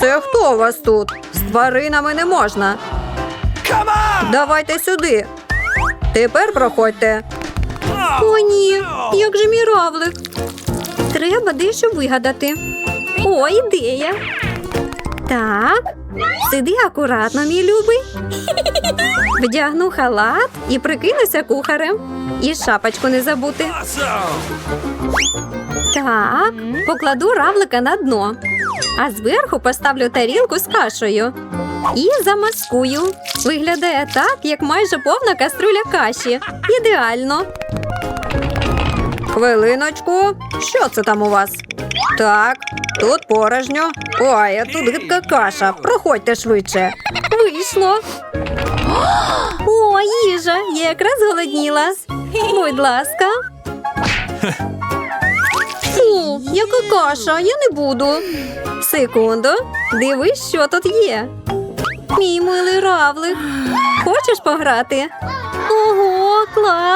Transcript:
Це хто у вас тут? З тваринами не можна. Давайте сюди. Тепер проходьте. О, ні, як же мій равлик. Треба дещо вигадати. О, ідея. Так, сиди акуратно, мій любий. Вдягну халат і прикинуся кухарем. І шапочку не забути. Так, покладу равлика на дно, а зверху поставлю тарілку з кашею і замаскую. Виглядає так, як майже повна каструля каші. Ідеально. Хвилиночку, що це там у вас? Так, тут порожньо. Ой, а тут гидка каша. Проходьте швидше. Вийшло. О, їжа! Я якраз голодніла. Будь ласка. Яка каша, я не буду. Секунду, дивись, що тут є. Мій милий равлик. Хочеш пограти? Ого, клас!